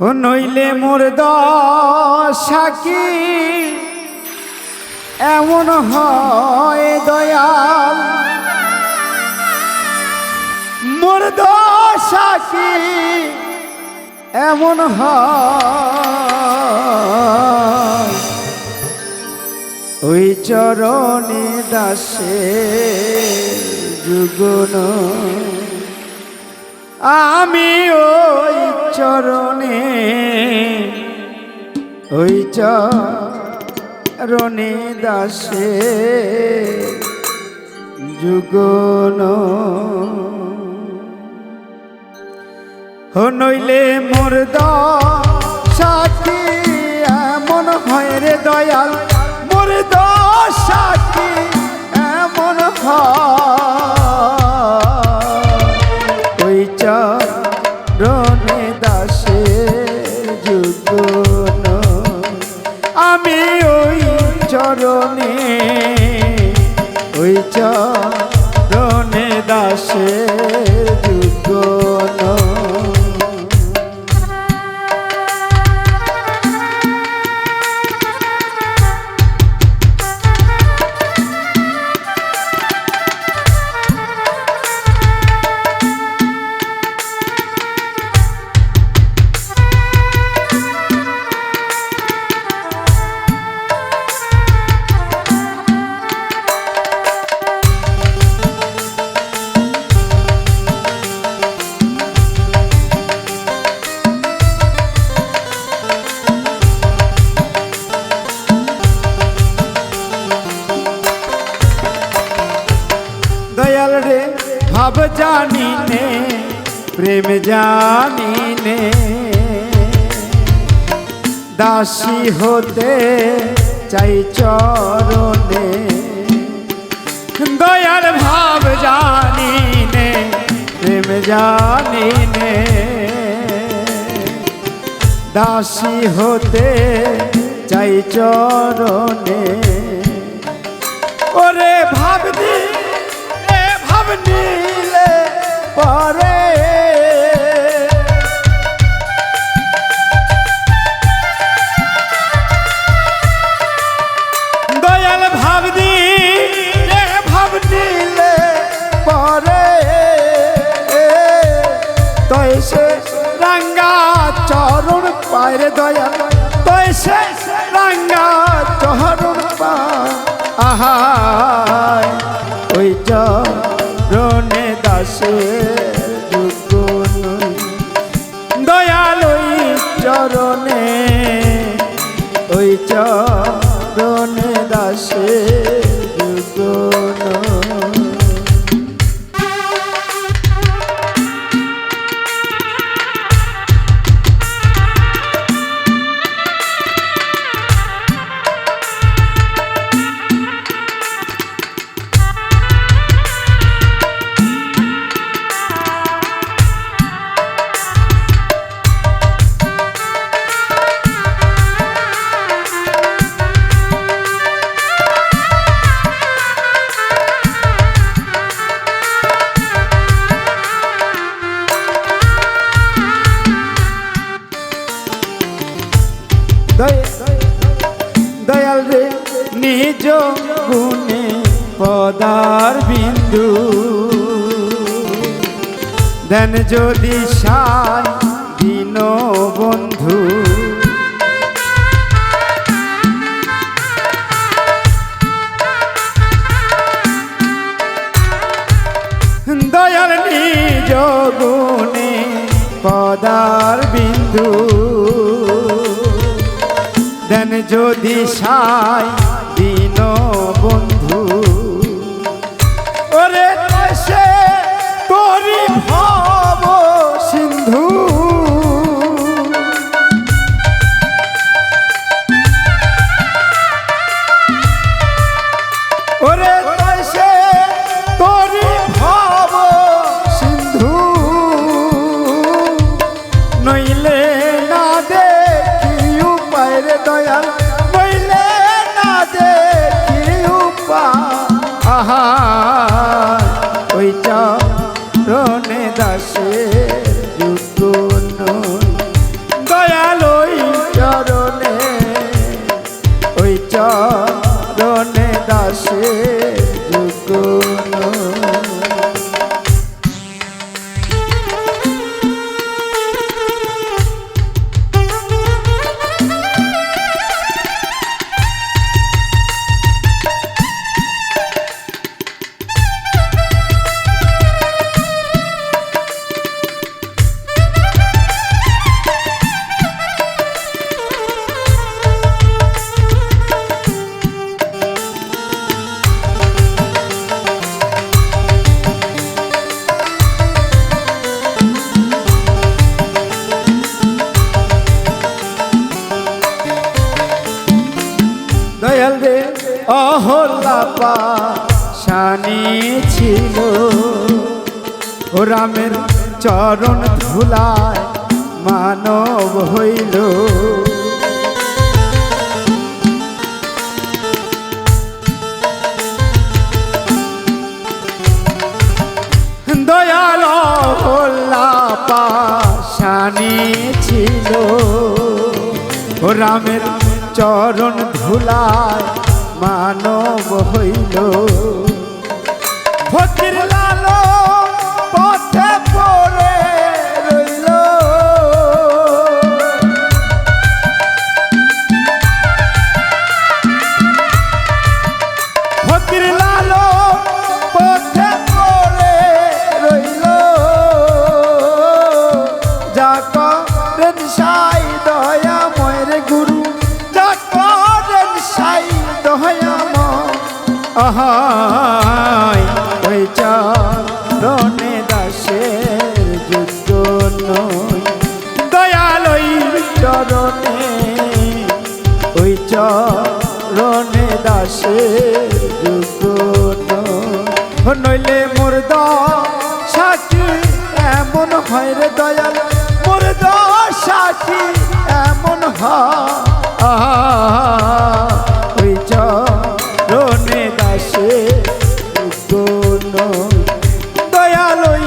নইলে মোর দশা কি? এমন হয় দয়াল। মোর দশা কি? এমন হয়। ওই চরণে দাসে যুগন। আমি ওই ওই চরণে দাসে যুগন। নইলে মোর সাথী এমন হয় রে দয়াল? মোর সাথী এমন হয়? ওই চরণে চরণে ওই চরণে প্রেম জানি নে। দাসী হতে চাই চরণে। দয়াল ভাব জানি নে, প্রেম জানি নে। দাসী হতে চাই চরণে। ওরে ভাবনি, এ ভাবনিলে পরে সে রাঙ্গা চরণ পায়রে দয়াল তয় সে রাঙ্গা চরণ পা আহা ওই চরণে দাসে যুগুন দয়াল ওই চরণে ওই চরণে গুণে পদার বিন্দু। দেন যদি সাই দিন বন্ধু। দয়াল নিজ গুণে পদার বিন্দু। দেন যদি সাই দিন চরণে অহল্লাপা শানি ছিল। ও রামের চরণ ধুলায় মানব হইল। দয়াল ছিল। ও রামের চরণ ধুলায় মানব হইল। আহাই ওই চরণে দাসের যুদ্ধ নয়। দয়ালই চরণে, ওই চরণে দাসের যুগ নয়। নইলে মোর সাক্ষী এমন হয় রে দয়াল, মোর সাক্ষী এমন হয়। ওই চরণে দাসের যুগ নয়। দয়াল ওই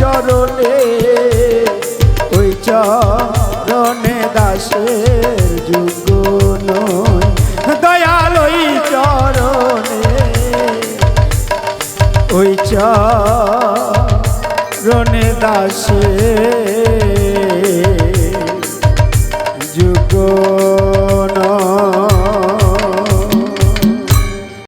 চরণে ওই চরণে দাসের যুগ নয় দয়াল ওই চরণে ওই চরণে দাসের